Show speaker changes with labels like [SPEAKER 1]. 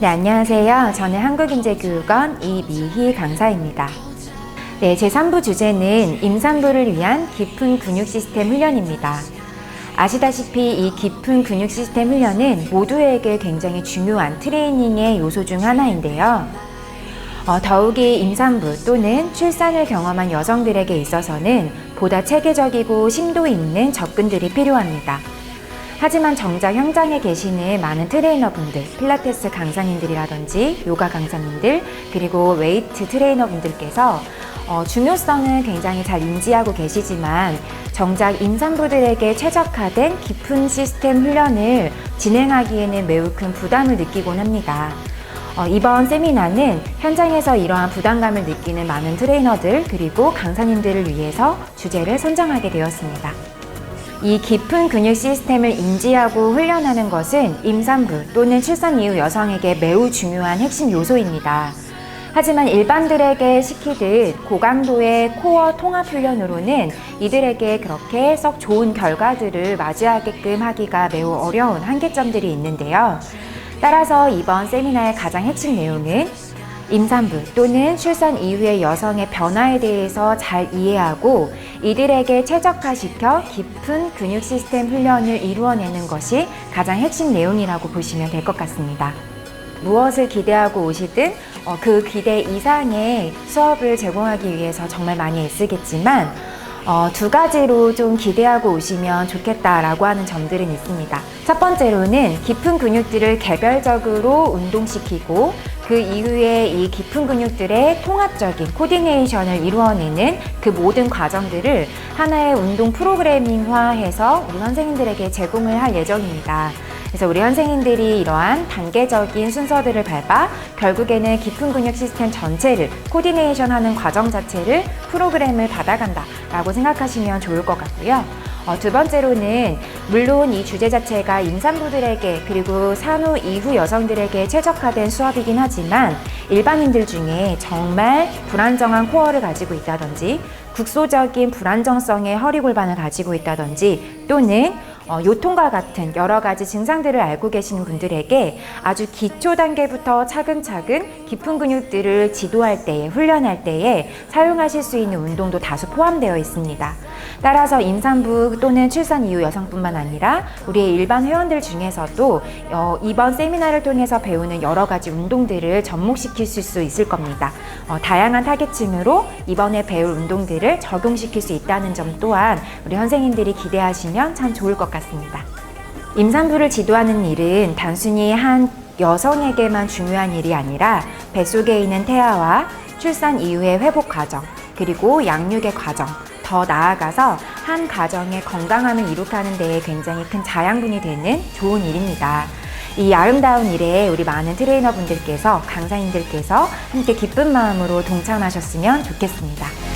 [SPEAKER 1] 네, 안녕하세요. 저는 한국인재교육원 이미희 강사입니다. 네, 제3부 주제는 임산부를 위한 깊은 근육 시스템 훈련입니다. 아시다시피 이 깊은 근육 시스템 훈련은 모두에게 굉장히 중요한 트레이닝의 요소 중 하나인데요. 어, 더욱이 임산부 또는 출산을 경험한 여성들에게 있어서는 보다 체계적이고 심도 있는 접근들이 필요합니다. 하지만 정작 현장에 계시는 많은 트레이너분들, 필라테스 강사님들이라든지 요가 강사님들, 그리고 웨이트 트레이너분들께서 어, 중요성은 굉장히 잘 인지하고 계시지만 정작 임산부들에게 최적화된 깊은 시스템 훈련을 진행하기에는 매우 큰 부담을 느끼곤 합니다. 어, 이번 세미나는 현장에서 이러한 부담감을 느끼는 많은 트레이너들 그리고 강사님들을 위해서 주제를 선정하게 되었습니다. 이 깊은 근육 시스템을 인지하고 훈련하는 것은 임산부 또는 출산 이후 여성에게 매우 중요한 핵심 요소입니다. 하지만 일반들에게 시키듯 고강도의 코어 통합 훈련으로는 이들에게 그렇게 썩 좋은 결과들을 맞이하게끔 하기가 매우 어려운 한계점들이 있는데요. 따라서 이번 세미나의 가장 핵심 내용은 임산부 또는 출산 이후의 여성의 변화에 대해서 잘 이해하고 이들에게 최적화시켜 깊은 근육 시스템 훈련을 이루어내는 것이 가장 핵심 내용이라고 보시면 될 것 같습니다. 무엇을 기대하고 오시든 어, 그 기대 이상의 수업을 제공하기 위해서 정말 많이 애쓰겠지만 어, 두 가지로 좀 기대하고 오시면 좋겠다라고 하는 점들은 있습니다. 첫 번째로는 깊은 근육들을 개별적으로 운동시키고 그 이후에 이 깊은 근육들의 통합적인 코디네이션을 이루어내는 그 모든 과정들을 하나의 운동 프로그래밍화해서 우리 선생님들에게 제공을 할 예정입니다. 그래서 우리 선생님들이 이러한 단계적인 순서들을 밟아 결국에는 깊은 근육 시스템 전체를 코디네이션 하는 과정 자체를 프로그램을 받아간다 라고 생각하시면 좋을 것 같고요. 어, 두 번째로는 물론 이 주제 자체가 임산부들에게 그리고 산후 이후 여성들에게 최적화된 수업이긴 하지만 일반인들 중에 정말 불안정한 코어를 가지고 있다든지 국소적인 불안정성의 허리 골반을 가지고 있다든지 또는 어, 요통과 같은 여러 가지 증상들을 알고 계시는 분들에게 아주 기초 단계부터 차근차근 깊은 근육들을 지도할 때에 훈련할 때에 사용하실 수 있는 운동도 다수 포함되어 있습니다. 따라서 임산부 또는 출산 이후 여성뿐만 아니라 우리의 일반 회원들 중에서도 어, 이번 세미나를 통해서 배우는 여러 가지 운동들을 접목시킬 수 있을 겁니다. 어, 다양한 타겟층으로 이번에 배울 운동들을 적용시킬 수 있다는 점 또한 우리 선생님들이 기대하시면 참 좋을 것 같습니다. 임산부를 지도하는 일은 단순히 한 여성에게만 중요한 일이 아니라 뱃속에 있는 태아와 출산 이후의 회복 과정, 그리고 양육의 과정, 더 나아가서 한 가정의 건강함을 이룩하는 데에 굉장히 큰 자양분이 되는 좋은 일입니다. 이 아름다운 일에 우리 많은 트레이너분들께서, 강사님들께서 함께 기쁜 마음으로 동참하셨으면 좋겠습니다.